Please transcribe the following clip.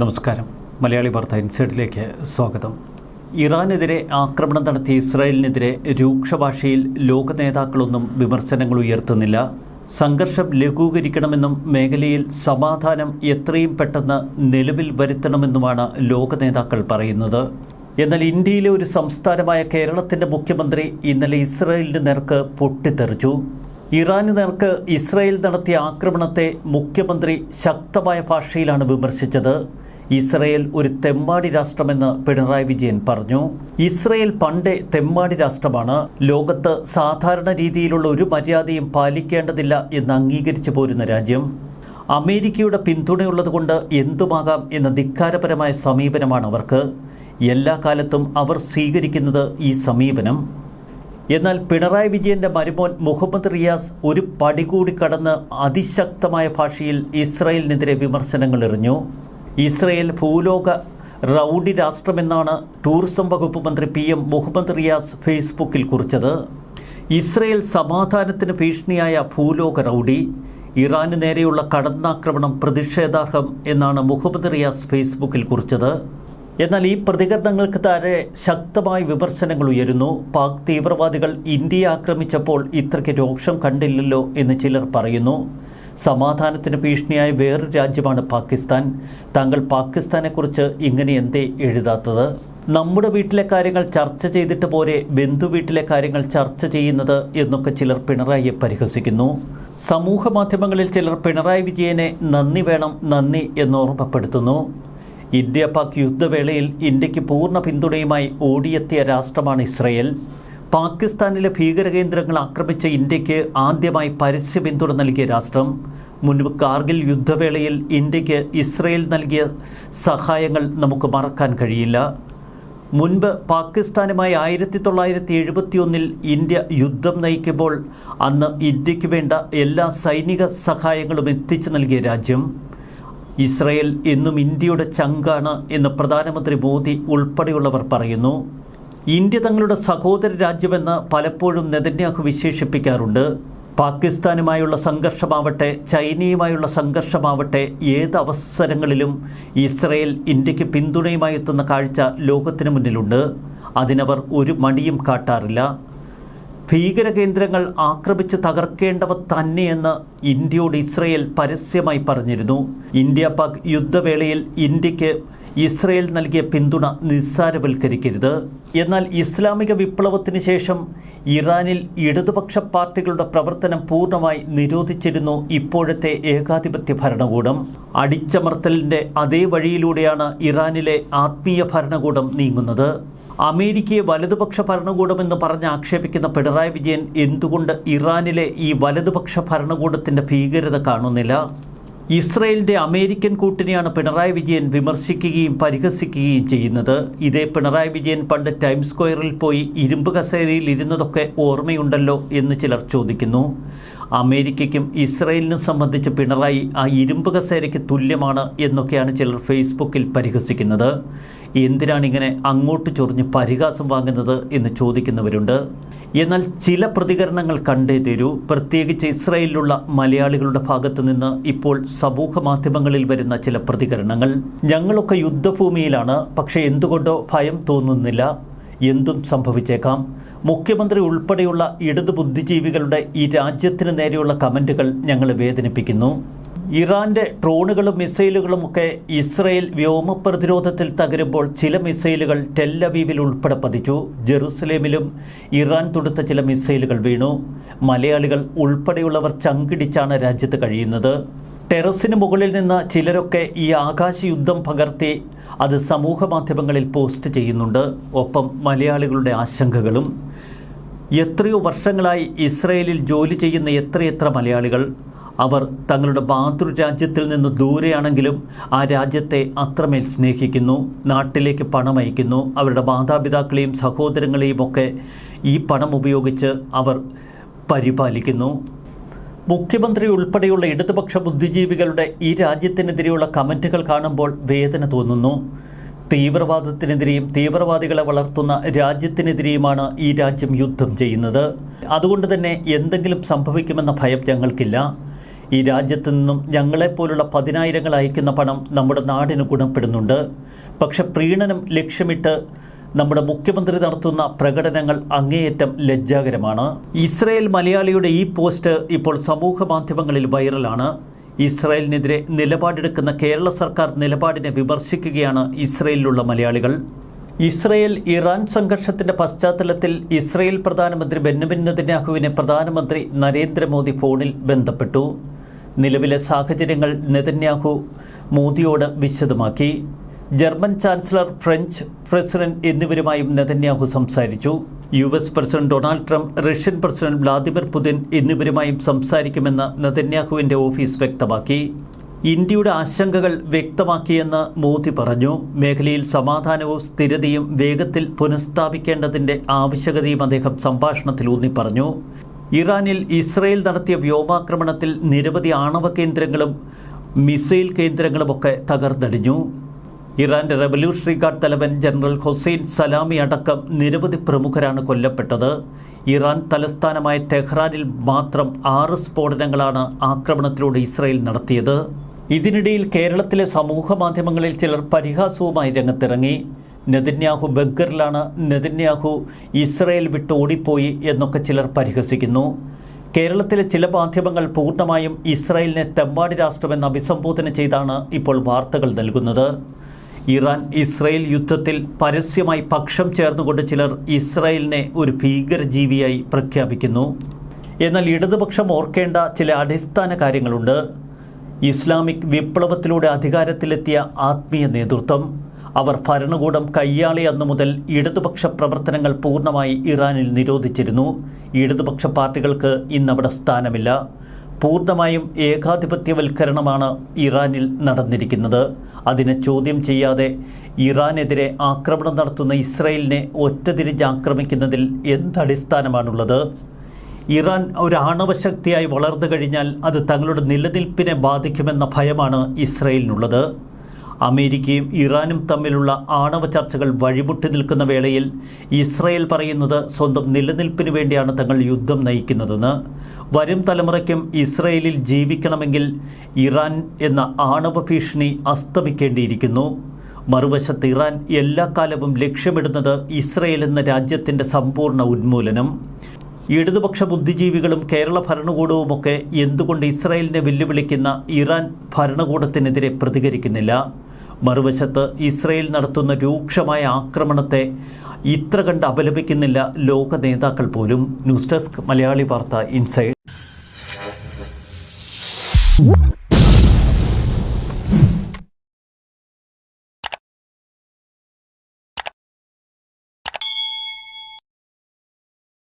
നമസ്കാരം. മലയാളി വാർത്ത ഇൻസൈഡിലേക്ക് സ്വാഗതം. ഇറാനെതിരെ ആക്രമണം നടത്തിയ ഇസ്രായേലിനെതിരെ രൂക്ഷ ഭാഷയിൽ ലോക നേതാക്കളൊന്നും വിമർശനങ്ങൾ ഉയർത്തുന്നില്ല. സംഘർഷം ലഘൂകരിക്കണമെന്നും മേഖലയിൽ സമാധാനം എത്രയും പെട്ടെന്ന് നിലവിൽ വരുത്തണമെന്നുമാണ് ലോക നേതാക്കൾ പറയുന്നത്. എന്നാൽ ഇന്ത്യയിലെ ഒരു സംസ്ഥാനമായ കേരളത്തിന്റെ മുഖ്യമന്ത്രി ഇന്നലെ ഇസ്രായേലിന് നേർക്ക് പൊട്ടിത്തെറിച്ചു. ഇറാന് നേർക്ക് ഇസ്രായേൽ നടത്തിയ ആക്രമണത്തെ മുഖ്യമന്ത്രി ശക്തമായ ഭാഷയിലാണ് വിമർശിച്ചത്. ഇസ്രയേൽ ഒരു തെമ്മാടി രാഷ്ട്രമെന്ന് പിണറായി വിജയൻ പറഞ്ഞു. ഇസ്രയേൽ പണ്ടേ തെമ്മാടി രാഷ്ട്രമാണ്. ലോകത്ത് സാധാരണ രീതിയിലുള്ള ഒരു മര്യാദയും പാലിക്കേണ്ടതില്ല എന്ന് അംഗീകരിച്ചു പോരുന്ന രാജ്യം. അമേരിക്കയുടെ പിന്തുണയുള്ളതുകൊണ്ട് എന്തുമാകാം എന്ന ധിക്കാരപരമായ സമീപനമാണ് അവർക്ക്. എല്ലാ കാലത്തും അവർ സ്വീകരിക്കുന്നത് ഈ സമീപനം. എന്നാൽ പിണറായി വിജയന്റെ മരുമോൻ മുഹമ്മദ് റിയാസ് ഒരു പടി കൂടി കടന്ന് അതിശക്തമായ ഭാഷയിൽ ഇസ്രായേലിനെതിരെ വിമർശനങ്ങൾ എറിഞ്ഞു. ഇസ്രയേൽ ഭൂലോക റൗഡി രാഷ്ട്രമെന്നാണ് ടൂറിസം വകുപ്പ് മന്ത്രി പി എം മുഹമ്മദ് റിയാസ് ഫേസ്ബുക്കിൽ കുറിച്ചത്. ഇസ്രയേൽ സമാധാനത്തിന് ഭീഷണിയായ ഭൂലോക റൗഡി ഇറാന് നേരെയുള്ള കടന്നാക്രമണം പ്രതിഷേധാർഹം എന്നാണ് മുഹമ്മദ് റിയാസ് ഫേസ്ബുക്കിൽ കുറിച്ചത്. എന്നാൽ ഈ പ്രതികരണങ്ങൾക്ക് താഴെ ശക്തമായ വിമർശനങ്ങൾ ഉയരുന്നു. പാക് തീവ്രവാദികൾ ഇന്ത്യയെ ആക്രമിച്ചപ്പോൾ ഇത്രയ്ക്ക് രോക്ഷം കണ്ടില്ലല്ലോ എന്ന് ചിലർ പറയുന്നു. സമാധാനത്തിന് ഭീഷണിയായ വേറൊരു രാജ്യമാണ് പാകിസ്ഥാൻ. താങ്കൾ പാകിസ്ഥാനെക്കുറിച്ച് ഇങ്ങനെ എന്തേ എഴുതാത്തത്? നമ്മുടെ വീട്ടിലെ കാര്യങ്ങൾ ചർച്ച ചെയ്തിട്ട് പോരെ ബന്ധു വീട്ടിലെ കാര്യങ്ങൾ ചർച്ച ചെയ്യുന്നത് എന്നൊക്കെ ചിലർ പിണറായിയെ പരിഹസിക്കുന്നു. സമൂഹ മാധ്യമങ്ങളിൽ ചിലർ പിണറായി വിജയനെ നന്ദി വേണം നന്ദി എന്ന് ഓർമ്മപ്പെടുത്തുന്നു. ഇന്ത്യ പാക് യുദ്ധവേളയിൽ ഇന്ത്യയ്ക്ക് പൂർണ പിന്തുണയുമായി ഓടിയെത്തിയ രാഷ്ട്രമാണ് ഇസ്രയേൽ. പാകിസ്ഥാനിലെ ഭീകരകേന്ദ്രങ്ങൾ ആക്രമിച്ച ഇന്ത്യയ്ക്ക് ആദ്യമായി പരസ്യ പിന്തുണ നൽകിയ രാഷ്ട്രം. മുൻപ് കാർഗിൽ യുദ്ധവേളയിൽ ഇന്ത്യയ്ക്ക് ഇസ്രയേൽ നൽകിയ സഹായങ്ങൾ നമുക്ക് മറക്കാൻ കഴിയില്ല. മുൻപ് പാകിസ്ഥാനുമായി ആയിരത്തി തൊള്ളായിരത്തി എഴുപത്തിയൊന്നിൽ ഇന്ത്യ യുദ്ധം നയിക്കുമ്പോൾ അന്ന് ഇന്ത്യയ്ക്ക് വേണ്ട എല്ലാ സൈനിക സഹായങ്ങളും എത്തിച്ചു നൽകിയ രാജ്യം. ഇസ്രയേൽ എന്നും ഇന്ത്യയുടെ ചങ്കാണ് എന്ന് പ്രധാനമന്ത്രി മോദി ഉൾപ്പെടെയുള്ളവർ പറയുന്നു. ഇന്ത്യ തങ്ങളുടെ സഹോദര രാജ്യമെന്ന് പലപ്പോഴും നെതന്യാഹു വിശേഷിപ്പിക്കാറുണ്ട്. പാകിസ്ഥാനുമായുള്ള സംഘർഷമാവട്ടെ ചൈനയുമായുള്ള സംഘർഷമാവട്ടെ ഏത് അവസരങ്ങളിലും ഇസ്രയേൽ ഇന്ത്യയ്ക്ക് പിന്തുണയുമായി എത്തുന്ന കാഴ്ച ലോകത്തിന് മുന്നിലുണ്ട്. അതിനവർ ഒരു മടിയും കാട്ടാറില്ല. ഭീകരകേന്ദ്രങ്ങൾ ആക്രമിച്ച് തകർക്കേണ്ടവ തന്നെയെന്ന് ഇന്ത്യയോട് ഇസ്രയേൽ പരസ്യമായി പറഞ്ഞിരുന്നു. ഇന്ത്യ പാക് യുദ്ധവേളയിൽ ഇന്ത്യയ്ക്ക് ഇസ്രയേൽ നൽകിയ പിന്തുണ നിസ്സാരവൽക്കരിക്കരുത്. എന്നാൽ ഇസ്ലാമിക വിപ്ലവത്തിന് ശേഷം ഇറാനിൽ ഇടതുപക്ഷ പാർട്ടികളുടെ പ്രവർത്തനം പൂർണമായി നിരോധിച്ചിരുന്നു ഇപ്പോഴത്തെ ഏകാധിപത്യ ഭരണകൂടം. അടിച്ചമർത്തലിന്റെ അതേ വഴിയിലൂടെയാണ് ഇറാനിലെ ആത്മീയ ഭരണകൂടം നീങ്ങുന്നത്. അമേരിക്കയെ വലതുപക്ഷ ഭരണകൂടമെന്ന് പറഞ്ഞ് ആക്ഷേപിക്കുന്ന പിണറായി വിജയൻ എന്തുകൊണ്ട് ഇറാനിലെ ഈ വലതുപക്ഷ ഭരണകൂടത്തിന്റെ ഭീകരത കാണുന്നില്ല? ഇസ്രയേലിന്റെ അമേരിക്കൻ കൂട്ടിനെയാണ് പിണറായി വിജയൻ വിമർശിക്കുകയും പരിഹസിക്കുകയും ചെയ്യുന്നത്. ഇതേ പിണറായി വിജയൻ പണ്ട് ടൈം സ്ക്വയറിൽ പോയി ഇരുമ്പ് കസേരയിൽ ഇരുന്നതൊക്കെ ഓർമ്മയുണ്ടല്ലോ എന്ന് ചിലർ ചോദിക്കുന്നു. അമേരിക്കയ്ക്കും ഇസ്രയേലിനും സംബന്ധിച്ച് പിണറായി ആ ഇരുമ്പ് കസേരയ്ക്ക് തുല്യമാണ് എന്നൊക്കെയാണ് ചിലർ ഫേസ്ബുക്കിൽ പരിഹസിക്കുന്നത്. എന്തിനാണ് ഇങ്ങനെ അങ്ങോട്ട് ചൊറിഞ്ഞ് പരിഹാസം വാങ്ങുന്നത് എന്ന് ചോദിക്കുന്നവരുണ്ട്. എന്നാൽ ചില പ്രതികരണങ്ങൾ കണ്ടേ തീരൂ. പ്രത്യേകിച്ച് ഇസ്രായേലിലുള്ള മലയാളികളുടെ ഭാഗത്തു നിന്ന് ഇപ്പോൾ സമൂഹ മാധ്യമങ്ങളിൽ വരുന്ന ചില പ്രതികരണങ്ങൾ. ഞങ്ങളൊക്കെ യുദ്ധഭൂമിയിലാണ്. പക്ഷേ എന്തുകൊണ്ടോ ഭയം തോന്നുന്നില്ല. എന്തും സംഭവിച്ചേക്കാം. മുഖ്യമന്ത്രി ഉൾപ്പെടെയുള്ള ഇടതു ബുദ്ധിജീവികളുടെ ഈ രാജ്യത്തിന് നേരെയുള്ള കമന്റുകൾ ഞങ്ങളെ വേദനിപ്പിക്കുന്നു. ഇറാന്റെ ഡ്രോണുകളും മിസൈലുകളും ഒക്കെ ഇസ്രയേൽ വ്യോമ പ്രതിരോധത്തിൽ തകരുമ്പോൾ ചില മിസൈലുകൾ ടെല്ലവീവിൽ ഉൾപ്പെടെ പതിച്ചു. ജെറുസലേമിലും ഇറാൻ തൊടുത്ത ചില മിസൈലുകൾ വീണു. മലയാളികൾ ഉൾപ്പെടെയുള്ളവർ ചങ്കിടിച്ചാണ് രാജ്യത്ത് കഴിയുന്നത്. ടെറസിന് മുകളിൽ നിന്ന് ചിലരൊക്കെ ഈ ആകാശ യുദ്ധം പകർത്തി അത് സമൂഹ മാധ്യമങ്ങളിൽ പോസ്റ്റ് ചെയ്യുന്നുണ്ട്. ഒപ്പം മലയാളികളുടെ ആശങ്കകളും. എത്രയോ വർഷങ്ങളായി ഇസ്രയേലിൽ ജോലി ചെയ്യുന്ന എത്രയെത്ര മലയാളികൾ അവർ തങ്ങളുടെ മാതൃരാജ്യത്തിൽ നിന്ന് ദൂരെയാണെങ്കിലും ആ രാജ്യത്തെ അത്രമേൽ സ്നേഹിക്കുന്നു നാട്ടിലേക്ക് പണം അയക്കുന്നു അവരുടെ മാതാപിതാക്കളെയും സഹോദരങ്ങളെയും ഒക്കെ ഈ പണം ഉപയോഗിച്ച് അവർ പരിപാലിക്കുന്നു. മുഖ്യമന്ത്രി ഉൾപ്പെടെയുള്ള ഇടതുപക്ഷ ബുദ്ധിജീവികളുടെ ഈ രാജ്യത്തിനെതിരെയുള്ള കമന്റുകൾ കാണുമ്പോൾ വേദന തോന്നുന്നു. തീവ്രവാദത്തിനെതിരെയും തീവ്രവാദികളെ വളർത്തുന്ന രാജ്യത്തിനെതിരെയുമാണ് ഈ രാജ്യം യുദ്ധം ചെയ്യുന്നത്. അതുകൊണ്ട് തന്നെ എന്തെങ്കിലും സംഭവിക്കുമെന്ന ഭയം ഞങ്ങൾക്കില്ല. ഈ രാജ്യത്തു നിന്നും ഞങ്ങളെപ്പോലുള്ള പതിനായിരങ്ങൾ അയക്കുന്ന പണം നമ്മുടെ നാടിന് ഗുണപ്പെടുന്നുണ്ട്. പക്ഷെ പ്രീണനം ലക്ഷ്യമിട്ട് നമ്മുടെ മുഖ്യമന്ത്രി നടത്തുന്ന പ്രകടനങ്ങൾ അങ്ങേയറ്റം ലജ്ജാകരമാണ്. ഇസ്രയേൽ മലയാളിയുടെ ഈ പോസ്റ്റ് ഇപ്പോൾ സമൂഹ മാധ്യമങ്ങളിൽ വൈറലാണ്. ഇസ്രായേലിനെതിരെ നിലപാടെടുക്കുന്ന കേരള സർക്കാർ നിലപാടിനെ വിമർശിക്കുകയാണ് ഇസ്രയേലിലുള്ള മലയാളികൾ. ഇസ്രയേൽ ഇറാൻ സംഘർഷത്തിന്റെ പശ്ചാത്തലത്തിൽ ഇസ്രയേൽ പ്രധാനമന്ത്രി ബെന്നമിൻ നെതന്യാഹുവിനെ പ്രധാനമന്ത്രി നരേന്ദ്രമോദി ഫോണിൽ ബന്ധപ്പെട്ടു. നിലവിലെ സാഹചര്യങ്ങൾ നെതന്യാഹു മോദിയോട് വിശദമാക്കി. ജർമ്മൻ ചാൻസലർ ഫ്രഞ്ച് പ്രസിഡന്റ് എന്നിവരുമായും നെതന്യാഹു സംസാരിച്ചു. U S president Donald Trump Russian president Vladimir Putin എന്നിവരുമായും സംസാരിക്കുമെന്ന് നെതന്യാഹുവിന്റെ ഓഫീസ് വ്യക്തമാക്കി. ഇന്ത്യയുടെ ആശങ്കകൾ വ്യക്തമാക്കിയെന്ന് മോദി പറഞ്ഞു. മേഖലയിൽ സമാധാനവും സ്ഥിരതയും വേഗത്തിൽ പുനഃസ്ഥാപിക്കേണ്ടതിന്റെ ആവശ്യകതയും അദ്ദേഹം സംഭാഷണത്തിൽ ഊന്നി പറഞ്ഞു ഇറാനിൽ ഇസ്രയേൽ നടത്തിയ വ്യോമാക്രമണത്തിൽ നിരവധി ആണവ കേന്ദ്രങ്ങളും മിസൈൽ കേന്ദ്രങ്ങളുമൊക്കെ തകർന്നടിഞ്ഞു. ഇറാന്റെ റവല്യൂഷണറി ഗാർഡ് തലവൻ ജനറൽ ഹുസൈൻ സലാമി അടക്കം നിരവധി പ്രമുഖരാണ് കൊല്ലപ്പെട്ടത്. ഇറാൻ തലസ്ഥാനമായ ടെഹ്റാനിൽ മാത്രം ആറ് സ്ഫോടനങ്ങളാണ് ആക്രമണത്തിലൂടെ ഇസ്രയേൽ നടത്തിയത്. ഇതിനിടയിൽ കേരളത്തിലെ സമൂഹ മാധ്യമങ്ങളിൽ ചിലർ പരിഹാസവുമായി രംഗത്തിറങ്ങി. നെതന്യാഹു ബങ്കറിലാണ് നെതന്യാഹു ഇസ്രയേൽ വിട്ട് ഓടിപ്പോയി എന്നൊക്കെ ചിലർ പരിഹസിക്കുന്നു. കേരളത്തിലെ ചില മാധ്യമങ്ങൾ പൂർണമായും ഇസ്രായേലിനെ തെമ്പാടി രാഷ്ട്രമെന്ന് അഭിസംബോധന ചെയ്താണ് ഇപ്പോൾ വാർത്തകൾ നൽകുന്നത്. ഇറാൻ ഇസ്രായേൽ യുദ്ധത്തിൽ പരസ്യമായി പക്ഷം ചേർന്നുകൊണ്ട് ചിലർ ഇസ്രായേലിനെ ഒരു ഭീകരജീവിയായി പ്രഖ്യാപിക്കുന്നു. എന്നാൽ ഇടതുപക്ഷം ഓർക്കേണ്ട ചില അടിസ്ഥാന കാര്യങ്ങളുണ്ട്. ഇസ്ലാമിക് വിപ്ലവത്തിലൂടെ അധികാരത്തിലെത്തിയ ആത്മീയ നേതൃത്വം അവർ ഭരണകൂടം കയ്യാളി അന്നു മുതൽ ഇടതുപക്ഷ പ്രവർത്തനങ്ങൾ പൂർണമായി ഇറാനിൽ നിരോധിച്ചിരുന്നു. ഇടതുപക്ഷ പാർട്ടികൾക്ക് ഇന്നവിടെ സ്ഥാനമില്ല. പൂർണമായും ഏകാധിപത്യവൽക്കരണമാണ് ഇറാനിൽ നടന്നിരിക്കുന്നത്. അതിനെ ചോദ്യം ചെയ്യാതെ ഇറാനെതിരെ ആക്രമണം നടത്തുന്ന ഇസ്രയേലിനെ ഒറ്റതിരിഞ്ഞ് ആക്രമിക്കുന്നതിൽ എന്തടിസ്ഥാനമാണുള്ളത്? ഇറാൻ ഒരു ആണവശക്തിയായി വളർന്നു കഴിഞ്ഞാൽ അത് തങ്ങളുടെ നിലനിൽപ്പിനെ ബാധിക്കുമെന്ന ഭയമാണ് ഇസ്രയേലിനുള്ളത്. അമേരിക്കയും ഇറാനും തമ്മിലുള്ള ആണവ ചർച്ചകൾ വഴിമുട്ടി നിൽക്കുന്ന വേളയിൽ ഇസ്രയേൽ പറയുന്നത് സ്വന്തം നിലനിൽപ്പിന് വേണ്ടിയാണ് തങ്ങൾ യുദ്ധം നയിക്കുന്നതെന്ന്. വരും തലമുറയ്ക്കും ഇസ്രയേലിൽ ജീവിക്കണമെങ്കിൽ ഇറാൻ എന്ന ആണവ ഭീഷണി അസ്തമിക്കേണ്ടിയിരിക്കുന്നു. മറുവശത്ത് ഇറാൻ എല്ലാ കാലവും ലക്ഷ്യമിടുന്നത് ഇസ്രയേൽ എന്ന രാജ്യത്തിന്റെ സമ്പൂർണ ഉന്മൂലനം. ഇടതുപക്ഷ ബുദ്ധിജീവികളും കേരള ഭരണകൂടവുമൊക്കെ എന്തുകൊണ്ട് ഇസ്രായേലിനെ വെല്ലുവിളിക്കുന്ന ഇറാൻ ഭരണകൂടത്തിനെതിരെ പ്രതികരിക്കുന്നില്ല? മറുവശത്ത് ഇസ്രയേൽ നടത്തുന്ന രൂക്ഷമായ ആക്രമണത്തെ ഇത്ര കണ്ട് അപലപിക്കുന്നില്ല ലോക നേതാക്കൾ പോലും. ന്യൂസ് ഡെസ്ക് മലയാളി വാർത്ത ഇൻസൈഡ്.